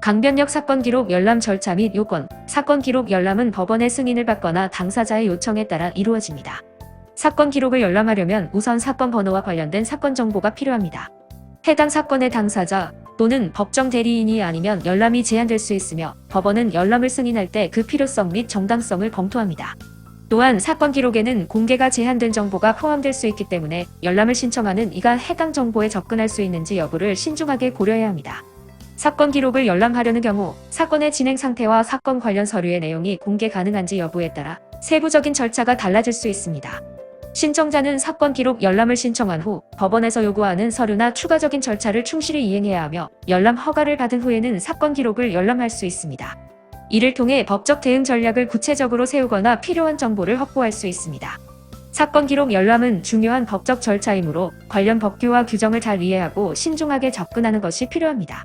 강변역 사건 기록 열람 절차 및 요건, 사건 기록 열람은 법원의 승인을 받거나 당사자의 요청에 따라 이루어집니다. 사건 기록을 열람하려면 우선 사건 번호와 관련된 사건 정보가 필요합니다. 해당 사건의 당사자 또는 법정 대리인이 아니면 열람이 제한될 수 있으며 법원은 열람을 승인할 때 그 필요성 및 정당성을 검토합니다. 또한 사건 기록에는 공개가 제한된 정보가 포함될 수 있기 때문에 열람을 신청하는 이가 해당 정보에 접근할 수 있는지 여부를 신중하게 고려해야 합니다. 사건 기록을 열람하려는 경우 사건의 진행 상태와 사건 관련 서류의 내용이 공개 가능한지 여부에 따라 세부적인 절차가 달라질 수 있습니다. 신청자는 사건 기록 열람을 신청한 후 법원에서 요구하는 서류나 추가적인 절차를 충실히 이행해야 하며 열람 허가를 받은 후에는 사건 기록을 열람할 수 있습니다. 이를 통해 법적 대응 전략을 구체적으로 세우거나 필요한 정보를 확보할 수 있습니다. 사건 기록 열람은 중요한 법적 절차이므로 관련 법규와 규정을 잘 이해하고 신중하게 접근하는 것이 필요합니다.